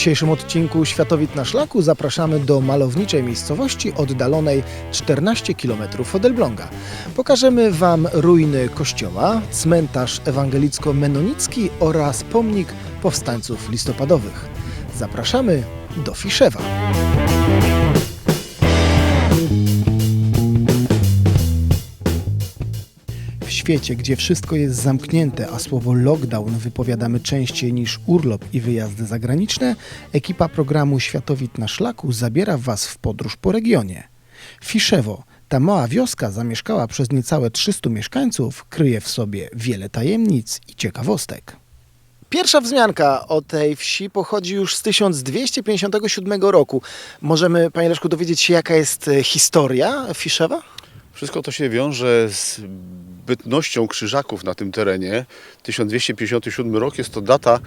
dzisiejszym odcinku Światowid na szlaku zapraszamy do malowniczej miejscowości oddalonej 14 km od Elbląga. Pokażemy Wam ruiny kościoła, cmentarz ewangelicko-menonicki oraz pomnik powstańców listopadowych. Zapraszamy do Fiszewa. Świecie, gdzie wszystko jest zamknięte, a słowo lockdown wypowiadamy częściej niż urlop i wyjazdy zagraniczne, ekipa programu Światowid na szlaku zabiera Was w podróż po regionie. Fiszewo, ta mała wioska zamieszkała przez niecałe 300 mieszkańców, kryje w sobie wiele tajemnic i ciekawostek. Pierwsza wzmianka o tej wsi pochodzi już z 1257 roku. Możemy, Panie Leszku, dowiedzieć się, jaka jest e, historia Fiszewa? Wszystko to się wiąże z bytnością krzyżaków na tym terenie. 1257 rok jest to data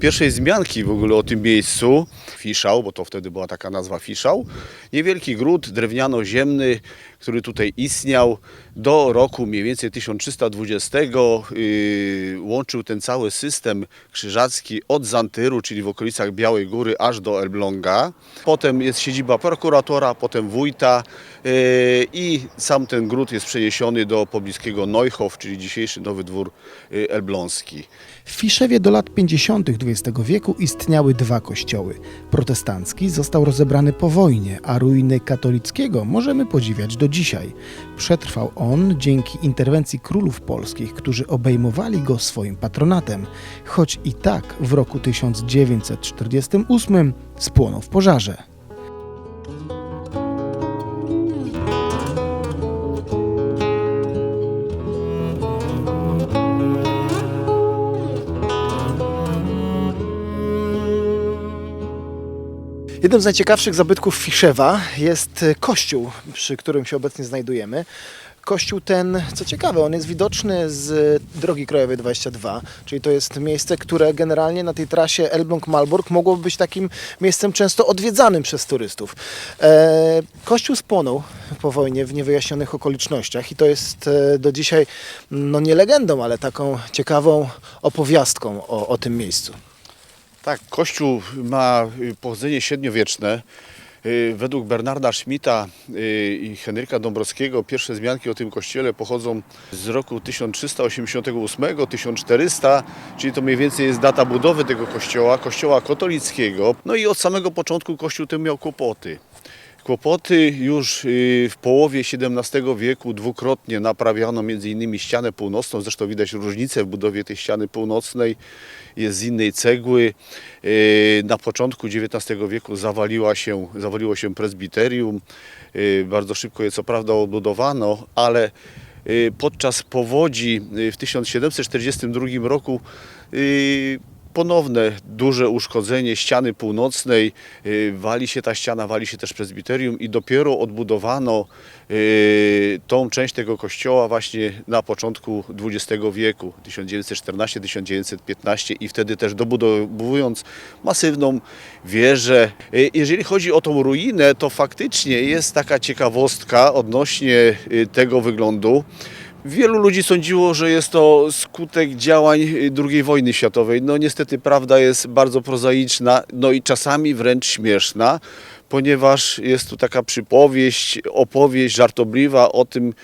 pierwszej zmianki w ogóle o tym miejscu. Fiszał, bo to wtedy była taka nazwa Fiszał. Niewielki gród drewniano-ziemny, który tutaj istniał do roku mniej więcej 1320. Yy, łączył ten cały system krzyżacki od Zantyru, czyli w okolicach Białej Góry, aż do Elbląga. Potem jest siedziba prokuratora, potem wójta yy, i sam ten gród jest przeniesiony do pobliskiego Neuhof, czyli dzisiejszy Nowy Dwór yy, Elbląski. W Fiszewie do lat 50. XX wieku istniały dwa kościoły. Protestancki został rozebrany po wojnie, a ruiny katolickiego możemy podziwiać do dzisiaj. Przetrwał on dzięki interwencji królów polskich, którzy obejmowali go swoim patronatem, choć i tak w roku 1948 spłonął w pożarze. Jednym z najciekawszych zabytków Fiszewa jest e, kościół, przy którym się obecnie znajdujemy. Kościół ten, co ciekawe, on jest widoczny z drogi krajowej 22, czyli to jest miejsce, które generalnie na tej trasie Elbląg-Malbork mogłoby być takim miejscem często odwiedzanym przez turystów. E, kościół spłonął po wojnie w niewyjaśnionych okolicznościach i to jest e, do dzisiaj, no nie legendą, ale taką ciekawą opowiastką o, o tym miejscu. Tak, kościół ma y, pochodzenie średniowieczne. Y, Według Bernarda Schmidta y, i Henryka Dąbrowskiego pierwsze wzmianki o tym kościele pochodzą z roku 1388-1400, czyli to mniej więcej jest data budowy tego kościoła, kościoła katolickiego. No i od samego początku kościół ten miał kłopoty. Kłopoty już y, w połowie XVII wieku dwukrotnie naprawiano m.in. ścianę północną. Zresztą widać różnicę w budowie tej ściany północnej. Jest z innej cegły. Y, Na początku XIX wieku zawaliła się, zawaliło się prezbiterium. Y, Bardzo szybko je co prawda odbudowano, ale podczas powodzi w 1742 roku ponowne duże uszkodzenie ściany północnej, y, wali się ta ściana, wali się też prezbiterium i dopiero odbudowano y, tą część tego kościoła właśnie na początku XX wieku, 1914-1915 i wtedy też dobudowując masywną wieżę. Y, Jeżeli chodzi o tą ruinę, to faktycznie jest taka ciekawostka odnośnie tego wyglądu. Wielu ludzi sądziło, że jest to skutek działań II wojny światowej. No niestety prawda jest bardzo prozaiczna, no i czasami wręcz śmieszna, ponieważ jest tu taka przypowieść, opowieść żartobliwa o tym,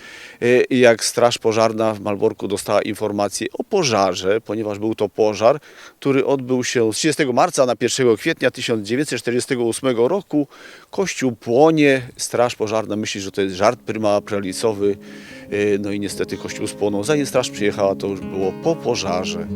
e, jak Straż Pożarna w Malborku dostała informację o pożarze, ponieważ był to pożar, który odbył się z 30 marca na 1 kwietnia 1948 roku. Kościół płonie, Straż Pożarna myśli, że to jest żart prymaprelisowy, e, no i niestety kościół spłonął. Zanim straż przyjechała, to już było po pożarze.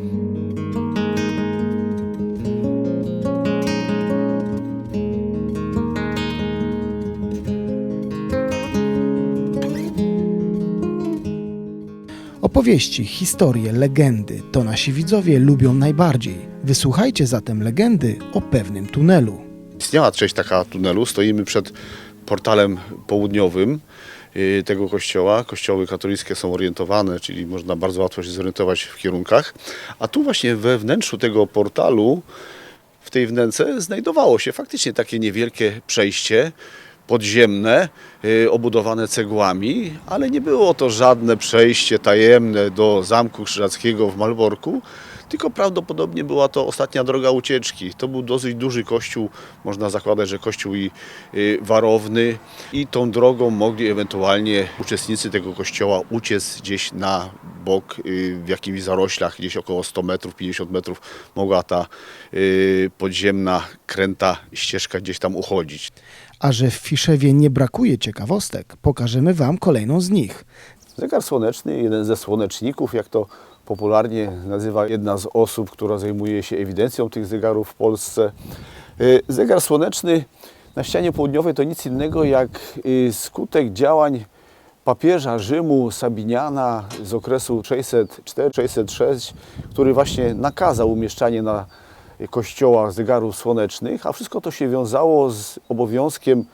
Opowieści, historie, legendy to nasi widzowie lubią najbardziej. Wysłuchajcie zatem legendy o pewnym tunelu. Istniała część taka tunelu, stoimy przed portalem południowym y, tego kościoła. Kościoły katolickie są orientowane, czyli można bardzo łatwo się zorientować w kierunkach. A tu właśnie we wnętrzu tego portalu, w tej wnęce znajdowało się faktycznie takie niewielkie przejście podziemne, y, obudowane cegłami, ale nie było to żadne przejście tajemne do Zamku Krzyżackiego w Malborku, tylko prawdopodobnie była to ostatnia droga ucieczki. To był dosyć duży kościół, można zakładać, że kościół i y, warowny i tą drogą mogli ewentualnie uczestnicy tego kościoła uciec gdzieś na bok y, w jakichś zaroślach, gdzieś około 100 metrów, 50 metrów mogła ta podziemna kręta ścieżka gdzieś tam uchodzić. A że w Fiszewie nie brakuje ciekawostek, pokażemy Wam kolejną z nich. Zegar słoneczny, jeden ze słoneczników, jak to popularnie nazywa jedna z osób, która zajmuje się ewidencją tych zegarów w Polsce. Y, Zegar słoneczny na ścianie południowej to nic innego jak y, skutek działań papieża Rzymu Sabiniana z okresu 604-606, który właśnie nakazał umieszczanie na kościołach zegarów słonecznych, a wszystko to się wiązało z obowiązkiem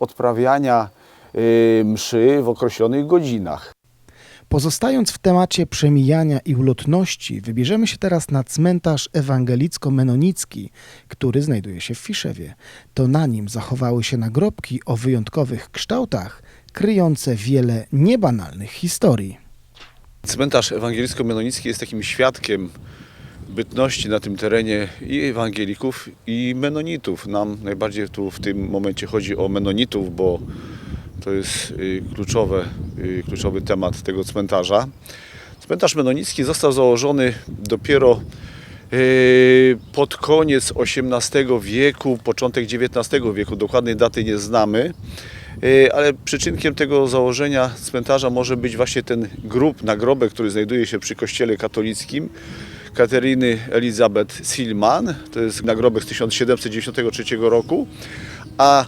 odprawiania y, mszy w określonych godzinach. Pozostając w temacie przemijania i ulotności, wybierzemy się teraz na cmentarz ewangelicko-menonicki, który znajduje się w Fiszewie. To na nim zachowały się nagrobki o wyjątkowych kształtach, kryjące wiele niebanalnych historii. Cmentarz ewangelicko-menonicki jest takim świadkiem bytności na tym terenie i ewangelików, i menonitów. Nam najbardziej tu w tym momencie chodzi o menonitów, bo to jest y, kluczowe, y, kluczowy temat tego cmentarza. Cmentarz menonicki został założony dopiero y, pod koniec XVIII wieku, początek XIX wieku. Dokładnej daty nie znamy. Ale przyczynkiem tego założenia cmentarza może być właśnie ten grób, nagrobek, który znajduje się przy kościele katolickim Kateryny Elizabeth Silman. To jest nagrobek z 1793 roku. A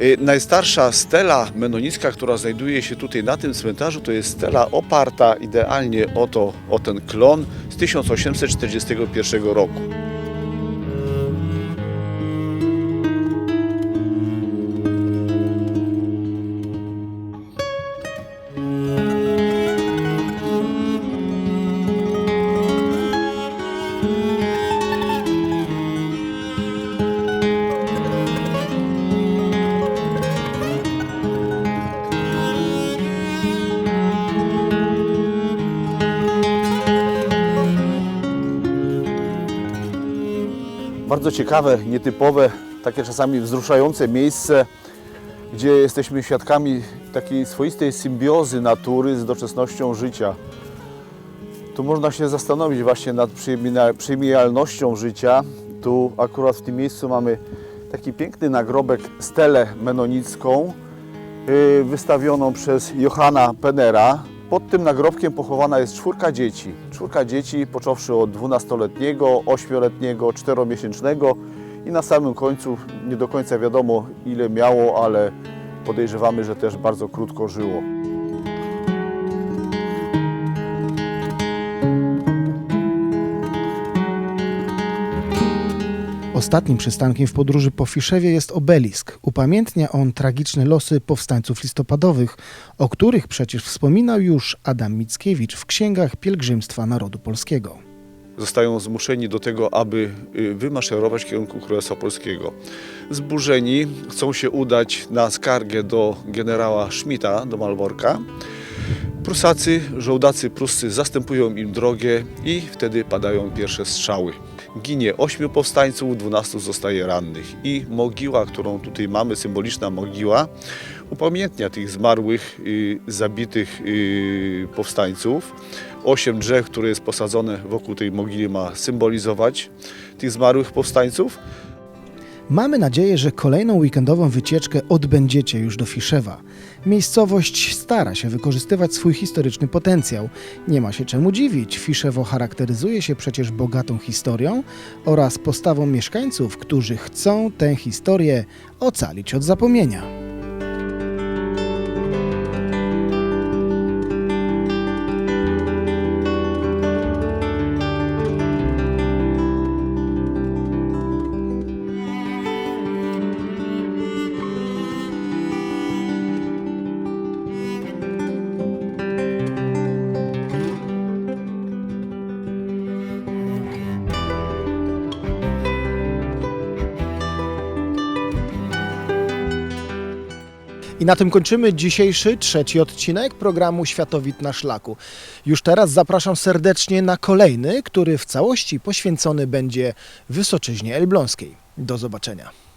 y, najstarsza stela menonicka, która znajduje się tutaj na tym cmentarzu, to jest stela oparta idealnie o, to, o ten klon z 1841 roku. Bardzo ciekawe, nietypowe, takie czasami wzruszające miejsce, gdzie jesteśmy świadkami takiej swoistej symbiozy natury z doczesnością życia. Tu można się zastanowić właśnie nad przyjemnialnością życia. Tu akurat w tym miejscu mamy taki piękny nagrobek, stelę menonicką, yy, wystawioną przez Johanna Penera. Pod tym nagrobkiem pochowana jest czwórka dzieci. Czwórka dzieci, począwszy od 12-letniego, 8-letniego, 4-miesięcznego i na samym końcu nie do końca wiadomo ile miało, ale podejrzewamy, że też bardzo krótko żyło. Ostatnim przystankiem w podróży po Fiszewie jest obelisk. Upamiętnia on tragiczne losy powstańców listopadowych, o których przecież wspominał już Adam Mickiewicz w księgach pielgrzymstwa narodu polskiego. zostają zmuszeni do tego, aby y, wymaszerować w kierunku Królestwa Polskiego. Zburzeni chcą się udać na skargę do generała Schmidta, do Malborka. Prusacy, żołdacy pruscy zastępują im drogę i wtedy padają pierwsze strzały. Ginie ośmiu powstańców, 12 zostaje rannych i mogiła, którą tutaj mamy, symboliczna mogiła, upamiętnia tych zmarłych, y, zabitych y, powstańców. Osiem drzew, które jest posadzone wokół tej mogili ma symbolizować tych zmarłych powstańców. Mamy nadzieję, że kolejną weekendową wycieczkę odbędziecie już do Fiszewa. Miejscowość stara się wykorzystywać swój historyczny potencjał. Nie ma się czemu dziwić, Fiszewo charakteryzuje się przecież bogatą historią oraz postawą mieszkańców, którzy chcą tę historię ocalić od zapomnienia. Na tym kończymy dzisiejszy, trzeci odcinek programu Światowit na Szlaku. Już teraz zapraszam serdecznie na kolejny, który w całości poświęcony będzie Wysoczyźnie Elbląskiej. Do zobaczenia.